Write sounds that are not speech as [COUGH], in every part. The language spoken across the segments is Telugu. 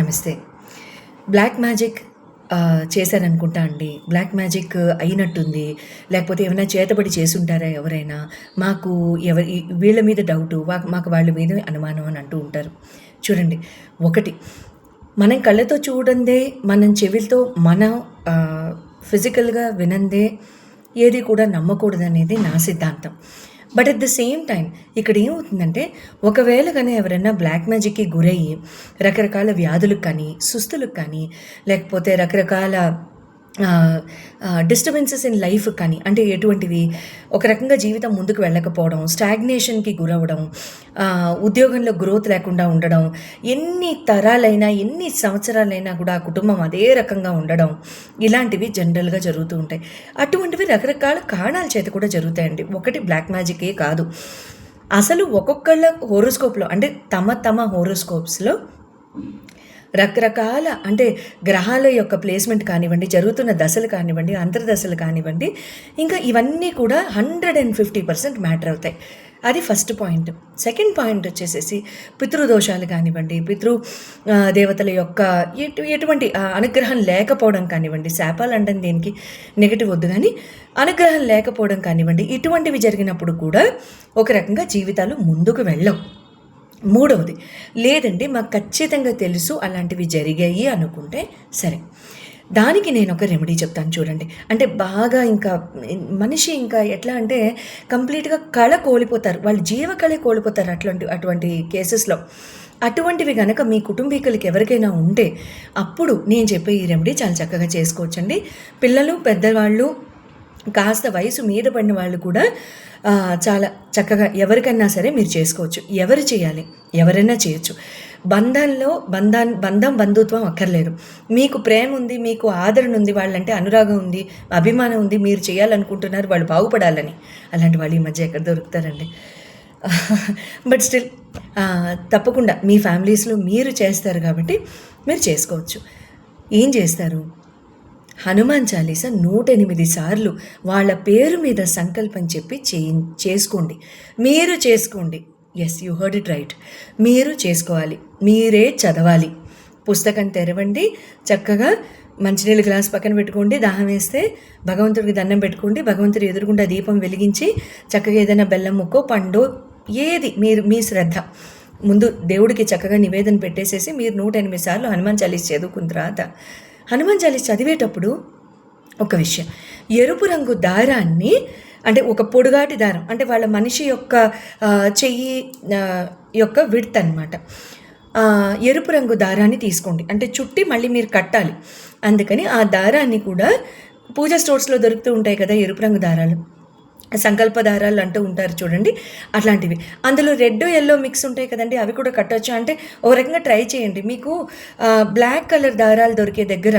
నమస్తే. బ్లాక్ మ్యాజిక్ చేశారనుకుంటా అండి. బ్లాక్ మ్యాజిక్ అయినట్టుంది. లేకపోతే ఏమైనా చేతబడి చేసుంటారా ఎవరైనా? మాకు ఎవరి వీళ్ళ మీద డౌటు మాకు వాళ్ళ మీద అనుమానం అని అంటూ ఉంటారు. చూడండి ఒకటి మనం కళ్ళతో చూడందే మనం చెవిలతో మనం ఫిజికల్గా వినందే ఏది కూడా నమ్మకూడదు అనేది నా సిద్ధాంతం. But at the same time ఇక్కడ ఏమవుతుందంటే ఒకవేళ కానీ ఎవరైనా బ్లాక్ మ్యాజిక్కి గురయ్యి రకరకాల వ్యాధులకు కానీ సుస్తులకు కానీ లేకపోతే రకరకాల డిస్టర్బెన్సెస్ ఇన్ లైఫ్ కానీ అంటే ఎటువంటివి? ఒక రకంగా జీవితం ముందుకు వెళ్ళకపోవడం స్టాగ్నేషన్కి గురవడం ఉద్యోగంలో గ్రోత్ లేకుండా ఉండడం ఎన్ని తరాలైనా ఎన్ని సంవత్సరాలైనా కూడా ఆ కుటుంబం అదే రకంగా ఉండడం ఇలాంటివి జనరల్గా జరుగుతూ ఉంటాయి. అటువంటివి రకరకాల కారణాల చేత కూడా జరుగుతాయండి. ఒకటి బ్లాక్ మ్యాజికే కాదు. అసలు ఒక్కొక్కళ్ళ హోరోస్కోప్లో అంటే తమ తమ హోరోస్కోప్స్లో రకరకాల అంటే గ్రహాల యొక్క ప్లేస్మెంట్ కానివ్వండి జరుగుతున్న దశలు కానివ్వండి అంతర్దశలు కానివ్వండి ఇంకా ఇవన్నీ కూడా hundred and fifty percent matter అవుతాయి. అది ఫస్ట్ పాయింట్ సెకండ్ పాయింట్ వచ్చేసేసి పితృదోషాలు కానివ్వండి పితృ దేవతల యొక్క ఎటు ఎటువంటి అనుగ్రహం లేకపోవడం కానివ్వండి శాపాలు అంటే దీనికి నెగిటివ్ వద్దు కానీ అనుగ్రహం లేకపోవడం కానివ్వండి ఇటువంటివి జరిగినప్పుడు కూడా ఒక రకంగా జీవితాలు ముందుకు వెళ్ళవు. మూడవది లేదండి మాకు ఖచ్చితంగా తెలుసు అలాంటివి జరిగాయి అనుకుంటే సరే. దానికి నేను ఒక రెమెడీ చెప్తాను చూడండి. అంటే బాగా ఇంకా మనిషి ఇంకా ఎట్లా అంటే కంప్లీట్గా కళ కోల్పోతారు. వాళ్ళు జీవకళ కోల్పోతారు అట్లాంటి అటువంటి కేసెస్లో. అటువంటివి కనుక మీ కుటుంబీకులకి ఎవరికైనా ఉంటే అప్పుడు నేను చెప్పే ఈ రెమెడీ చాలా చక్కగా చేసుకోవచ్చండి. పిల్లలు పెద్దవాళ్ళు కాస్త వయసు మీద పడిన వాళ్ళు కూడా చాలా చక్కగా ఎవరికైనా సరే మీరు చేసుకోవచ్చు. ఎవరు చేయాలి? ఎవరైనా చేయొచ్చు. బంధంలో బంధం బంధం బంధుత్వం అక్కర్లేదు. మీకు ప్రేమ ఉంది మీకు ఆదరణ ఉంది వాళ్ళంటే అనురాగం ఉంది అభిమానం ఉంది మీరు చేయాలనుకుంటున్నారు వాళ్ళు బాగుపడాలని. అలాంటి వాళ్ళు ఈ మధ్య ఎక్కడ దొరుకుతారండి? [LAUGHS] బట్ స్టిల్ తప్పకుండా మీ ఫ్యామిలీస్లో మీరు చేస్తారు కాబట్టి మీరు చేసుకోవచ్చు. ఏం చేస్తారు? హనుమాన్ చాలీసా నూట ఎనిమిది సార్లు వాళ్ళ పేరు మీద సంకల్పం చెప్పి చే చేసుకోండి. మీరు చేసుకోండి. Yes you heard it right మీరు చేసుకోవాలి. మీరే చదవాలి. పుస్తకం తెరవండి. చక్కగా మంచినీళ్ళు గ్లాస్ పక్కన పెట్టుకోండి. దాహం వేస్తే భగవంతుడికి దండం పెట్టుకోండి. భగవంతుడి ఎదురుగుండా దీపం వెలిగించి చక్కగా ఏదైనా బెల్లం ముక్కో పండు ఏది మీరు మీ శ్రద్ధ. ముందు దేవుడికి చక్కగా నివేదన పెట్టేసేసి మీరు నూట ఎనిమిది సార్లు హనుమాన్ చాలీస్ చదువుకున్న తర్వాత హనుమాన్ చాలీస్ చదివేటప్పుడు ఒక విషయం. ఎరుపు రంగు దారాన్ని అంటే ఒక పొడుగాటి దారం అంటే వాళ్ళ మనిషి యొక్క చెయ్యి యొక్క విడ్త్ అనమాట ఎరుపు రంగు దారాన్ని తీసుకోండి. అంటే చుట్టి మళ్ళీ మీరు కట్టాలి. అందుకని ఆ దారాన్ని కూడా పూజ స్టోర్స్లో దొరుకుతూ ఉంటాయి కదా ఎరుపు రంగు దారాలు. సంకల్ప దారాలు అంటూ ఉంటారు చూడండి అట్లాంటివి. అందులో రెడ్ ఎల్లో మిక్స్ ఉంటాయి కదండి అవి కూడా కట్టొచ్చా? అంటే ఓ రకంగా ట్రై చేయండి. మీకు బ్లాక్ కలర్ దారాలు దొరికే దగ్గర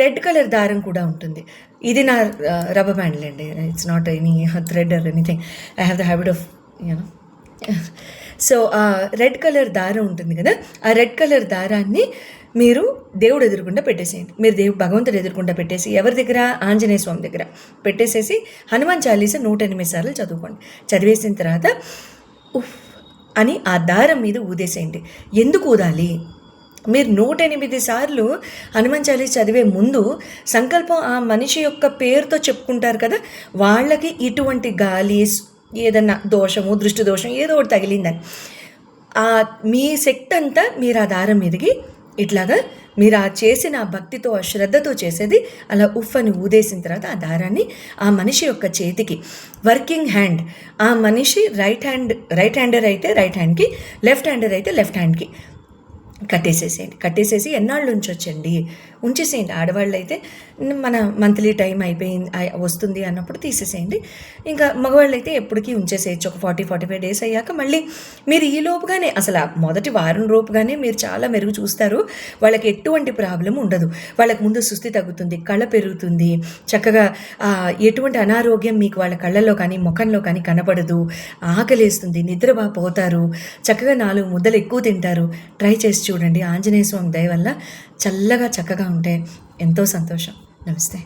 రెడ్ కలర్ దారం కూడా ఉంటుంది. ఇది నా రబ్బర్ బ్యాండ్ అండి it's not any thread or anything I have the habit of you know so red colour దారం ఉంటుంది కదా ఆ రెడ్ కలర్ దారాన్ని మీరు దేవుడు ఎదురుకుండా పెట్టేసేయండి. మీరు దేవుడు భగవంతుడు ఎదురుకుండా పెట్టేసి ఎవరి దగ్గర? ఆంజనేయ స్వామి దగ్గర. పెట్టేసేసి హనుమాన్ చాలీస నూట ఎనిమిది సార్లు చదువుకోండి. చదివేసిన తర్వాత ఉఫ్ అని ఆ దారం మీద ఊదేసేయండి. ఎందుకు ఊదాలి? మీరు నూట ఎనిమిది సార్లు హనుమాన్ చాలీస్ చదివే ముందు సంకల్పం ఆ మనిషి యొక్క పేరుతో చెప్పుకుంటారు కదా? వాళ్ళకి ఇటువంటి గాలి ఏదన్నా దోషము దృష్టి దోషం ఏదో ఒకటి తగిలిందని. ఆ మీ శక్తి అంతా మీరు ఆ దారం మీదకి ఇట్లాగా మీరు ఆ చేసిన ఆ భక్తితో ఆ శ్రద్ధతో చేసేది అలా ఉఫ్ అని ఊదేసిన తర్వాత ఆ దారాన్ని ఆ మనిషి యొక్క చేతికి వర్కింగ్ హ్యాండ్ ఆ మనిషి రైట్ హ్యాండ్ రైట్ హ్యాండర్ అయితే రైట్ హ్యాండ్కి లెఫ్ట్ హ్యాండర్ అయితే లెఫ్ట్ హ్యాండ్కి కట్టేసేసేయండి. కట్టేసేసి ఎన్నాళ్ళు ఉంచొచ్చండి? ఉంచేసేయండి. ఆడవాళ్ళు అయితే మన మంత్లీ టైం అయిపోయింది వస్తుంది అన్నప్పుడు తీసేసేయండి. ఇంకా మగవాళ్ళు అయితే ఎప్పటికీ ఉంచేసేయచ్చు. ఒక ఫార్టీ ఫార్టీ ఫైవ్ డేస్ అయ్యాక మళ్ళీ మీరు ఈ లోపుగానే అసలు మొదటి వారం లోపుగానే మీరు చాలా మెరుగు చూస్తారు. వాళ్ళకి ఎటువంటి ప్రాబ్లం ఉండదు. వాళ్ళకి ముందు సుస్థి తగ్గుతుంది కళ పెరుగుతుంది. చక్కగా ఎటువంటి అనారోగ్యం మీకు వాళ్ళ కళ్ళల్లో కానీ ముఖంలో కానీ కనపడదు ఆకలేస్తుంది నిద్ర బాగా పోతారు చక్కగా నాలుగు ముద్దలు ఎక్కువ తింటారు. ట్రై చేసి చూడండి. ఆంజనేయ స్వామి దయ వల్ల చల్లగా చక్కగా ఉంటే ఎంతో సంతోషం. నమస్తే.